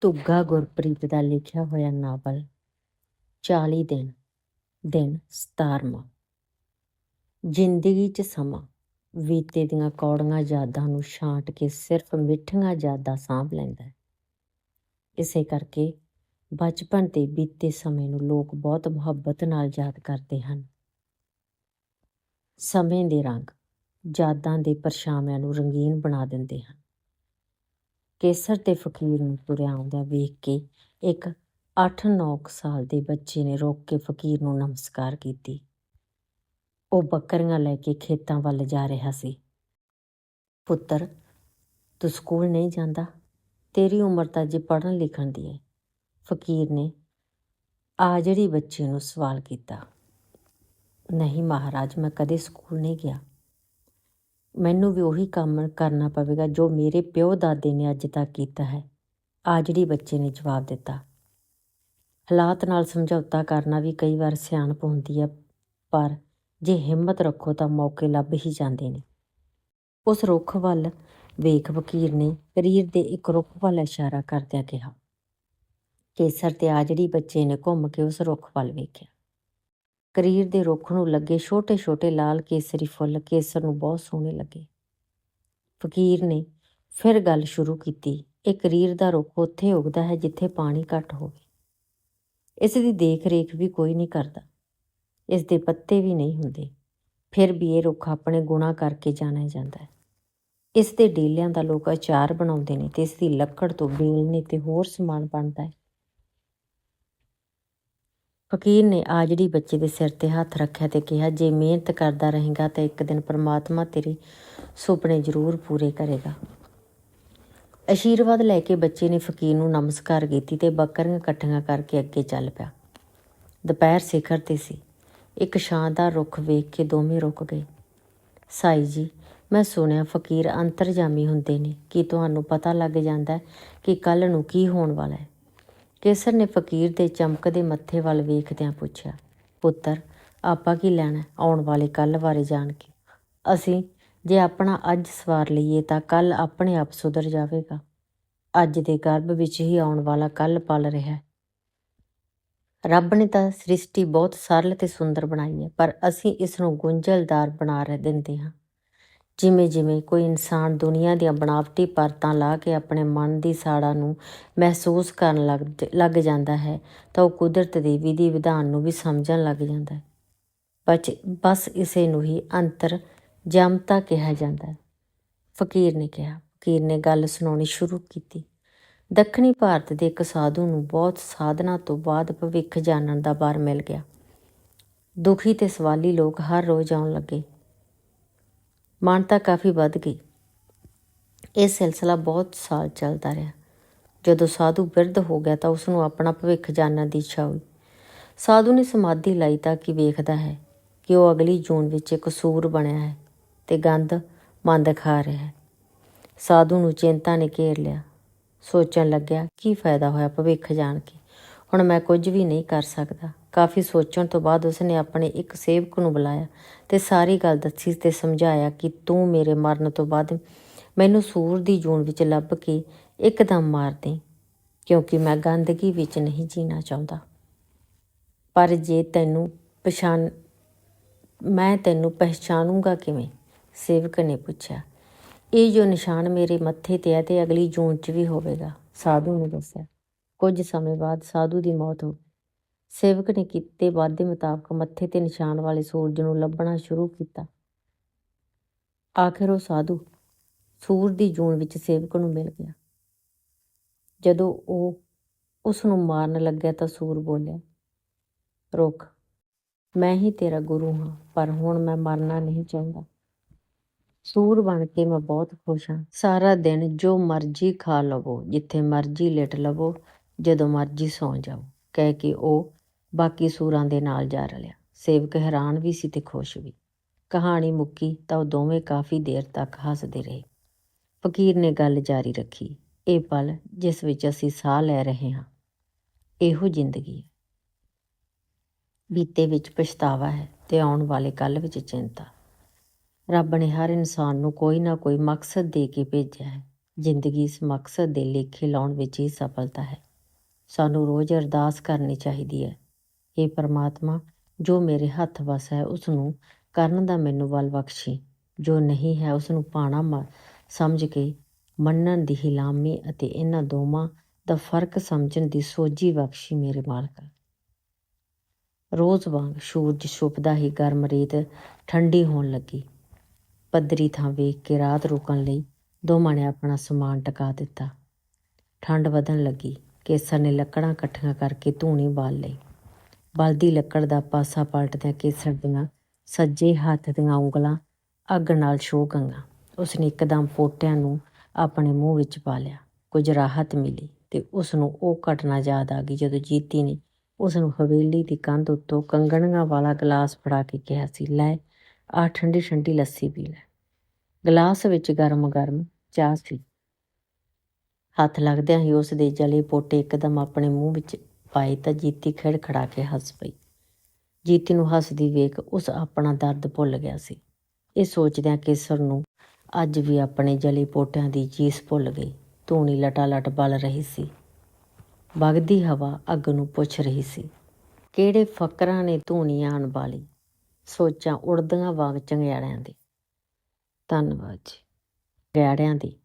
ਧੁੱਗਾ ਗੁਰਪ੍ਰੀਤ ਦਾ ਲਿਖਿਆ ਹੋਇਆ ਨਾਵਲ 40 ਦਿਨ ਦਿਨ 17ਵਾਂ ਜ਼ਿੰਦਗੀ 'ਚ ਸਮਾਂ, ਬੀਤੇ ਦੀਆਂ ਕੌੜੀਆਂ ਯਾਦਾਂ ਨੂੰ ਛਾਂਟ ਕੇ ਸਿਰਫ ਮਿੱਠੀਆਂ ਯਾਦਾਂ ਸਾਂਭ ਲੈਂਦਾ ਹੈ। ਇਸੇ ਕਰਕੇ ਬਚਪਨ ਤੇ ਬੀਤੇ ਸਮੇਂ ਨੂੰ ਲੋਕ ਬਹੁਤ ਮੁਹੱਬਤ ਨਾਲ ਯਾਦ ਕਰਦੇ ਹਨ। ਸਮੇਂ ਦੇ ਰੰਗ ਯਾਦਾਂ ਦੇ ਪਰਛਾਵਿਆਂ ਨੂੰ ਰੰਗੀਨ ਬਣਾ ਦਿੰਦੇ ਹਨ। ਕੇਸਰ ਤੇ ਫਕੀਰ ਨੂੰ ਤੁਰਿਆ ਆਉਂਦਾ ਵੇਖ ਕੇ ਇੱਕ 8-9 ਸਾਲ ਦੇ ਬੱਚੇ ਨੇ ਰੋਕ ਕੇ ਫਕੀਰ ਨੂੰ ਨਮਸਕਾਰ ਕੀਤੀ। ਉਹ ਬੱਕਰੀਆਂ ਲੈ ਕੇ ਖੇਤਾਂ ਵੱਲ ਜਾ ਰਿਹਾ ਸੀ। ਪੁੱਤਰ, ਤੂੰ ਸਕੂਲ ਨਹੀਂ ਜਾਂਦਾ? ਤੇਰੀ ਉਮਰ ਤਾਂ ਜੇ ਪੜ੍ਹਨ ਲਿਖਣ ਦੀ ਹੈ ਫਕੀਰ ਨੇ ਆ ਜਿਹੜੀ ਬੱਚੇ ਨੂੰ ਸਵਾਲ ਕੀਤਾ। ਨਹੀਂ ਮਹਾਰਾਜ, ਮੈਂ ਕਦੇ ਸਕੂਲ ਨਹੀਂ ਗਿਆ। ਮੈਨੂੰ ਵੀ ਉਹੀ ਕੰਮ ਕਰਨਾ ਪਵੇਗਾ ਜੋ ਮੇਰੇ ਪਿਓ ਦਾਦੇ ਨੇ ਅੱਜ ਤੱਕ ਕੀਤਾ ਹੈ। ਆਜੜੀ ਬੱਚੇ ਨੇ ਜਵਾਬ ਦਿੱਤਾ। ਹਾਲਾਤ ਨਾਲ ਸਮਝੌਤਾ ਕਰਨਾ ਵੀ ਕਈ ਵਾਰ ਸਿਆਣਪ ਹੁੰਦੀ ਹੈ ਪਰ ਜੇ ਹਿੰਮਤ ਰੱਖੋ ਤਾਂ ਮੌਕੇ ਲੱਭ ਹੀ ਜਾਂਦੇ ਨੇ। ਉਸ ਰੁੱਖ ਵੱਲ ਵੇਖ ਵਕੀਰ ਨੇ ਕਰੀਰ ਦੇ ਇੱਕ ਰੁੱਖ ਵੱਲ ਇਸ਼ਾਰਾ ਕਰਦਿਆਂ ਕਿਹਾ, ਕੇਸਰ ਤੇ ਆਜੜੀ ਬੱਚੇ ਨੇ ਘੁੰਮ ਕੇ ਉਸ ਰੁੱਖ ਵੱਲ ਵੇਖਿਆ। ਕਰੀਰ ਦੇ ਰੁੱਖ ਨੂੰ ਲੱਗੇ ਛੋਟੇ-ਛੋਟੇ ਲਾਲ ਕੇਸਰੀ ਫੁੱਲ ਕੇਸਰ ਨੂੰ ਬਹੁਤ ਸੋਹਣੇ ਲੱਗੇ। ਫਕੀਰ ਨੇ ਫਿਰ ਗੱਲ ਸ਼ੁਰੂ ਕੀਤੀ। ਇਹ ਕਰੀਰ ਦਾ ਰੁੱਖ ਉੱਥੇ ਉਗਦਾ ਹੈ ਜਿੱਥੇ ਪਾਣੀ ਘੱਟ ਹੋਵੇ। ਇਸ ਦੀ ਦੇਖ-ਰੇਖ ਵੀ ਕੋਈ ਨਹੀਂ ਕਰਦਾ। ਇਸ ਦੇ ਪੱਤੇ ਵੀ ਨਹੀਂ ਹੁੰਦੇ। ਫਿਰ ਵੀ ਇਹ ਰੁੱਖ ਆਪਣੇ ਗੁਣਾ ਕਰਕੇ ਜਾਣਿਆ ਜਾਂਦਾ ਹੈ। ਇਸ ਦੇ ਡੇਲਿਆਂ ਦਾ ਲੋਕ ਅਚਾਰ ਬਣਾਉਂਦੇ ਨੇ ਤੇ ਇਸ ਦੀ ਲੱਕੜ ਤੋਂ ਬੇਲਣੇ ਤੇ ਹੋਰ ਸਮਾਨ ਬਣਦਾ ਹੈ। ਫਕੀਰ ਨੇ ਆਜੜੀ ਬੱਚੇ ਦੇ ਸਿਰ ਤੇ ਹੱਥ ਰੱਖਿਆ ਤੇ ਕਿਹਾ, ਜੇ ਮਿਹਨਤ ਕਰਦਾ ਰਹੇਗਾ ਤਾਂ ਇੱਕ ਦਿਨ ਪਰਮਾਤਮਾ ਤੇਰੇ ਸੁਪਨੇ ਜ਼ਰੂਰ ਪੂਰੇ ਕਰੇਗਾ। ਅਸ਼ੀਰਵਾਦ ਲੈ ਕੇ ਬੱਚੇ ਨੇ ਫਕੀਰ ਨੂੰ ਨਮਸਕਾਰ ਕੀਤੀ ਤੇ ਬੱਕਰੀਆਂ ਇਕੱਠੀਆਂ ਕਰਕੇ ਅੱਗੇ ਚੱਲ ਪਿਆ। ਦੁਪਹਿਰ ਸਿਖਰ ਤੇ ਸੀ। ਇੱਕ ਸ਼ਾਨਦਾਰ ਰੁੱਖ ਵੇਖ ਕੇ ਦੋਵੇਂ ਰੁਕ ਗਏ। ਸਾਈ ਜੀ, ਮੈਂ ਸੁਣਿਆ ਫਕੀਰ ਅੰਤਰਜਾਮੀ ਹੁੰਦੇ ਨੇ। ਕੀ ਤੁਹਾਨੂੰ ਪਤਾ ਲੱਗ ਜਾਂਦਾ ਕਿ ਕੱਲ ਨੂੰ ਕੀ ਹੋਣ ਵਾਲਾ ਹੈ? ਕੇਸਰ ਨੇ ਫਕੀਰ ਦੇ ਚਮਕਦੇ ਮੱਥੇ ਵੱਲ ਵੇਖਦਿਆਂ ਪੁੱਛਿਆ, ਪੁੱਤਰ, ਆਪਾਂ ਕੀ ਲੈਣਾ ਆਉਣ ਵਾਲੇ ਕੱਲ ਬਾਰੇ ਜਾਣ ਕੇ। ਅਸੀਂ ਜੇ ਆਪਣਾ ਅੱਜ ਸਵਾਰ ਲਈਏ ਤਾਂ ਕੱਲ ਆਪਣੇ ਆਪ ਸੁਧਰ ਜਾਵੇਗਾ। ਅੱਜ ਦੇ ਗਰਭ ਵਿੱਚ ਹੀ ਆਉਣ ਵਾਲਾ ਕੱਲ ਪਲ ਰਿਹਾ ਹੈ। ਰੱਬ ਨੇ ਤਾਂ ਸ੍ਰਿਸ਼ਟੀ ਬਹੁਤ ਸਰਲ ਤੇ ਸੁੰਦਰ ਬਣਾਈ ਹੈ, ਪਰ ਅਸੀਂ ਇਸ ਨੂੰ ਗੁੰਝਲਦਾਰ ਬਣਾ ਰਹਿ ਦਿੰਦੇ ਹਾਂ। ਜਿਵੇਂ ਜਿਵੇਂ ਕੋਈ ਇਨਸਾਨ ਦੁਨੀਆ ਦੀਆਂ ਬਣਾਵਟੀ ਪਰਤਾਂ ਲਾ ਕੇ ਆਪਣੇ ਮਨ ਦੀ ਸਾੜਾ ਨੂੰ ਮਹਿਸੂਸ ਕਰਨ ਲੱਗ ਲੱਗ ਜਾਂਦਾ ਹੈ, ਤਾਂ ਉਹ ਕੁਦਰਤ ਦੀ ਵਿਧੀ ਵਿਧਾਨ ਨੂੰ ਵੀ ਸਮਝਣ ਲੱਗ ਜਾਂਦਾ ਹੈ। ਬਚ, ਬਸ ਇਸੇ ਨੂੰ ਹੀ ਅੰਤਰ ਜਮਤਾ ਕਿਹਾ ਜਾਂਦਾ ਹੈ। ਫਕੀਰ ਨੇ ਕਿਹਾ, ਫਕੀਰ ਨੇ ਗੱਲ ਸੁਣਾਉਣੀ ਸ਼ੁਰੂ ਕੀਤੀ। ਦੱਖਣੀ ਭਾਰਤ ਦੇ ਇੱਕ ਸਾਧੂ ਨੂੰ ਬਹੁਤ ਸਾਧਨਾ ਤੋਂ ਬਾਅਦ ਭਵਿੱਖ ਜਾਣਨ ਦਾ ਬਾਰ ਮਿਲ ਗਿਆ। ਦੁਖੀ ਤੇ ਸਵਾਲੀ ਲੋਕ ਹਰ ਰੋਜ਼ ਆਉਣ ਲੱਗੇ। ਮਾਨਤਾ ਕਾਫੀ ਵੱਧ ਗਈ। ਇਹ ਸਿਲਸਿਲਾ ਬਹੁਤ ਸਾਲ ਚੱਲਦਾ ਰਿਹਾ। ਜਦੋਂ ਸਾਧੂ ਬਿਰਧ ਹੋ ਗਿਆ ਤਾਂ ਉਸ ਨੂੰ ਆਪਣਾ ਭਵਿੱਖ ਜਾਣਨ ਦੀ ਇੱਛਾ ਹੋਈ। ਸਾਧੂ ਨੇ ਸਮਾਧੀ ਲਾਈ ਤਾਂ ਕਿ ਵੇਖਦਾ ਹੈ ਕਿ ਉਹ ਅਗਲੀ ਜੂਨ ਵਿੱਚ ਇੱਕ ਸੂਰ ਬਣਿਆ ਹੈ ਤੇ ਗੰਧ ਮੰਦ ਖਾ ਰਿਹਾ ਹੈ। ਸਾਧੂ ਨੂੰ ਚਿੰਤਾ ਨੇ ਘੇਰ ਲਿਆ। ਸੋਚਣ ਲੱਗਿਆ, ਕੀ ਫਾਇਦਾ ਹੋਇਆ ਭਵਿੱਖ ਜਾਣ ਕੇ? ਹੁਣ ਮੈਂ ਕੁਝ ਵੀ ਨਹੀਂ ਕਰ ਸਕਦਾ। ਕਾਫੀ ਸੋਚਣ ਤੋਂ ਬਾਅਦ ਉਸਨੇ ਆਪਣੇ ਇੱਕ ਸੇਵਕ ਨੂੰ ਬੁਲਾਇਆ ਤੇ ਸਾਰੀ ਗੱਲ ਦੱਸੀ ਤੇ ਸਮਝਾਇਆ ਕਿ ਤੂੰ ਮੇਰੇ ਮਰਨ ਤੋਂ ਬਾਅਦ ਮੈਨੂੰ ਸੂਰ ਦੀ ਜੂਨ ਵਿੱਚ ਲੱਭ ਕੇ ਇੱਕਦਮ ਮਾਰ ਦੇ, ਕਿਉਂਕਿ ਮੈਂ ਗੰਦਗੀ ਵਿੱਚ ਨਹੀਂ ਜੀਣਾ ਚਾਹੁੰਦਾ। ਪਰ ਜੇ ਤੈਨੂੰ ਪਛਾਣ, ਮੈਂ ਤੈਨੂੰ ਪਹਿਚਾਨੂੰਗਾ ਕਿਵੇਂ? ਸੇਵਕ ਨੇ ਪੁੱਛਿਆ। ਇਹ ਜੋ ਨਿਸ਼ਾਨ ਮੇਰੇ ਮੱਥੇ ਤੇ ਹੈ ਤੇ ਅਗਲੀ ਜੂਨ 'ਚ ਵੀ ਹੋਵੇਗਾ, ਸਾਧੂ ਨੇ ਦੱਸਿਆ। ਕੁਝ ਸਮੇਂ ਬਾਅਦ ਸਾਧੂ ਦੀ ਮੌਤ ਹੋ ਗਈ। ਸੇਵਕ ਨੇ ਕੀਤੇ ਵਾਅਦੇ ਮੁਤਾਬਕ ਮੱਥੇ ਤੇ ਨਿਸ਼ਾਨ ਵਾਲੇ ਸੂਰਜ ਨੂੰ ਲੱਭਣਾ ਸ਼ੁਰੂ ਕੀਤਾ। ਆਖਿਰ ਉਹ ਸਾਧੂ ਸੂਰ ਦੀ ਜੂਨ ਵਿੱਚ ਸੇਵਕ ਨੂੰ ਮਿਲ ਗਿਆ। ਜਦੋਂ ਉਹ ਉਸ ਨੂੰ ਮਾਰਨ ਲੱਗਿਆ ਤਾਂ ਸੂਰ ਬੋਲਿਆ ਰੁਕ ਮੈਂ ਹੀ ਤੇਰਾ ਗੁਰੂ ਹਾਂ, ਪਰ ਹੁਣ ਮੈਂ ਮਰਨਾ ਨਹੀਂ ਚਾਹੁੰਦਾ। ਸੂਰ ਬਣ ਕੇ ਮੈਂ ਬਹੁਤ ਖੁਸ਼ ਹਾਂ। ਸਾਰਾ ਦਿਨ ਜੋ ਮਰਜ਼ੀ ਖਾ ਲਵੋ, ਜਿੱਥੇ ਮਰਜ਼ੀ ਲੇਟ ਲਵੋ ਜਦੋਂ ਮਰਜ਼ੀ ਸੌਂ ਜਾਓ। ਕਹਿ ਕੇ ਉਹ ਬਾਕੀ ਸੂਰਾਂ ਦੇ ਨਾਲ ਜਾ ਰਲਿਆ। ਸੇਵਕ ਹੈਰਾਨ ਵੀ ਸੀ ਤੇ ਖੁਸ਼ ਵੀ। ਕਹਾਣੀ ਮੁੱਕੀ ਤਾਂ ਉਹ ਦੋਵੇਂ ਕਾਫੀ ਦੇਰ ਤੱਕ ਹੱਸਦੇ ਰਹੇ। ਫਕੀਰ ਨੇ ਗੱਲ ਜਾਰੀ ਰੱਖੀ। ਇਹ ਪਲ ਜਿਸ ਵਿੱਚ ਅਸੀਂ ਸਾਹ ਲੈ ਰਹੇ ਹਾਂ, ਇਹੋ ਜ਼ਿੰਦਗੀ ਹੈ। ਬੀਤੇ ਵਿੱਚ ਪਛਤਾਵਾ ਹੈ ਤੇ ਆਉਣ ਵਾਲੇ ਕੱਲ ਵਿੱਚ ਚਿੰਤਾ। ਰੱਬ ਨੇ ਹਰ ਇਨਸਾਨ ਨੂੰ ਕੋਈ ਨਾ ਕੋਈ ਮਕਸਦ ਦੇ ਕੇ ਭੇਜਿਆ ਹੈ। ਜ਼ਿੰਦਗੀ ਇਸ ਮਕਸਦ ਦੇ ਲੇਖੇ ਲਾਉਣ ਵਿੱਚ ਹੀ ਸਫਲਤਾ ਹੈ। ਸਾਨੂੰ ਰੋਜ਼ ਅਰਦਾਸ ਕਰਨੀ ਚਾਹੀਦੀ ਹੈ। ਇਹ ਪਰਮਾਤਮਾ ਜੋ ਮੇਰੇ ਹੱਥ ਵਸ ਹੈ ਉਸ ਨੂੰ ਕਰਨ ਦਾ ਮੈਨੂੰ ਬਲ ਬਖਸ਼ੀ। ਜੋ ਨਹੀਂ ਹੈ ਉਸ ਨੂੰ ਪਾਣਾ ਸਮਝ ਕੇ ਮੰਨਣ ਦੀ ਹਿਲਾਮੀ ਅਤੇ ਇਹਨਾਂ ਦੋਵਾਂ ਦਾ ਫ਼ਰਕ ਸਮਝਣ ਦੀ ਸੋਝੀ ਬਖਸ਼ੀ ਮੇਰੇ ਮਾਲਕ। ਰੋਜ਼ ਵਾਂਗ ਸੂਰਜ ਛੁਪਦਾ ਹੀ ਗਰਮ ਰੇਤ ਠੰਡੀ ਹੋਣ ਲੱਗੀ। ਪੱਧਰੀ ਥਾਂ ਵੇਖ ਕੇ ਰਾਤ ਰੁਕਣ ਲਈ ਦੋਵਾਂ ਨੇ ਆਪਣਾ ਸਮਾਨ ਟਿਕਾ ਦਿੱਤਾ। ਠੰਡ ਵਧਣ ਲੱਗੀ। ਕੇਸਰ ਨੇ ਲੱਕੜਾਂ ਇਕੱਠੀਆਂ ਕਰਕੇ ਧੂਣੀ ਬਾਲ ਲਈ। ਬਲਦੀ ਲੱਕੜ ਦਾ ਪਾਸਾ ਪਲਟਦਿਆਂ ਕੇਸਰ ਦੀਆਂ ਸੱਜੇ ਹੱਥ ਦੀਆਂ ਉਂਗਲਾਂ ਅੱਗ ਨਾਲ ਛੋ ਗਈਆਂ। ਉਸਨੇ ਇੱਕਦਮ ਪੋਟਿਆਂ ਨੂੰ ਆਪਣੇ ਮੂੰਹ ਵਿੱਚ ਪਾ ਲਿਆ ਕੁਝ ਰਾਹਤ ਮਿਲੀ ਤੇ ਉਸ ਨੂੰ ਉਹ ਘਟਨਾ ਯਾਦ ਆ ਗਈ ਜਦੋਂ ਜੀਤੀ ਨੇ ਉਸ ਨੂੰ ਹਵੇਲੀ ਦੀ ਕੰਧ ਉੱਤੋਂ ਕੰਗਣੀਆਂ ਵਾਲਾ ਗਲਾਸ ਫੜਾ ਕੇ ਕਿਹਾ ਸੀ, ਲੈ ਆ ਠੰਡੀ ਠੰਡੀ ਲੱਸੀ ਪੀ ਲੈ। ਗਲਾਸ ਵਿੱਚ ਗਰਮ ਗਰਮ ਚਾਹ ਸੀ। ਹੱਥ ਲੱਗਦਿਆਂ ਹੀ ਉਸ ਦੇ ਜਲੇ ਪੋਟੇ ਇੱਕਦਮ ਆਪਣੇ ਮੂੰਹ ਵਿੱਚ ਪਾਏ ਤਾਂ ਜੀਤੀ ਖੜਖੜਾ ਕੇ ਹੱਸ ਪਈ। ਜੀਤੀ ਨੂੰ ਹੱਸਦੀ ਵੇਖ ਉਸ ਆਪਣਾ ਦਰਦ ਭੁੱਲ ਗਿਆ ਸੀ। ਇਹ ਸੋਚਦਿਆਂ ਕੇਸਰ ਨੂੰ ਅੱਜ ਵੀ ਆਪਣੇ ਜਲੇ ਪੋਟਿਆਂ ਦੀ ਜੀਸ ਭੁੱਲ ਗਈ। ਧੂਣੀ ਲਟਾਲਟ ਬਲ ਰਹੀ ਸੀ। ਵਗਦੀ ਹਵਾ ਅੱਗ ਨੂੰ ਪੁੱਛ ਰਹੀ ਸੀ, ਕਿਹੜੇ ਫਕਰਾਂ ਨੇ ਧੂਣੀ ਆਣ ਵਾਲੀ? ਸੋਚਾਂ ਉੜਦੀਆਂ ਵਾਂਗ ਚੰਗਿਆੜਿਆਂ ਦੀ। ਧੰਨਵਾਦ ਜੀ। ਗੈੜਿਆਂ ਦੀ।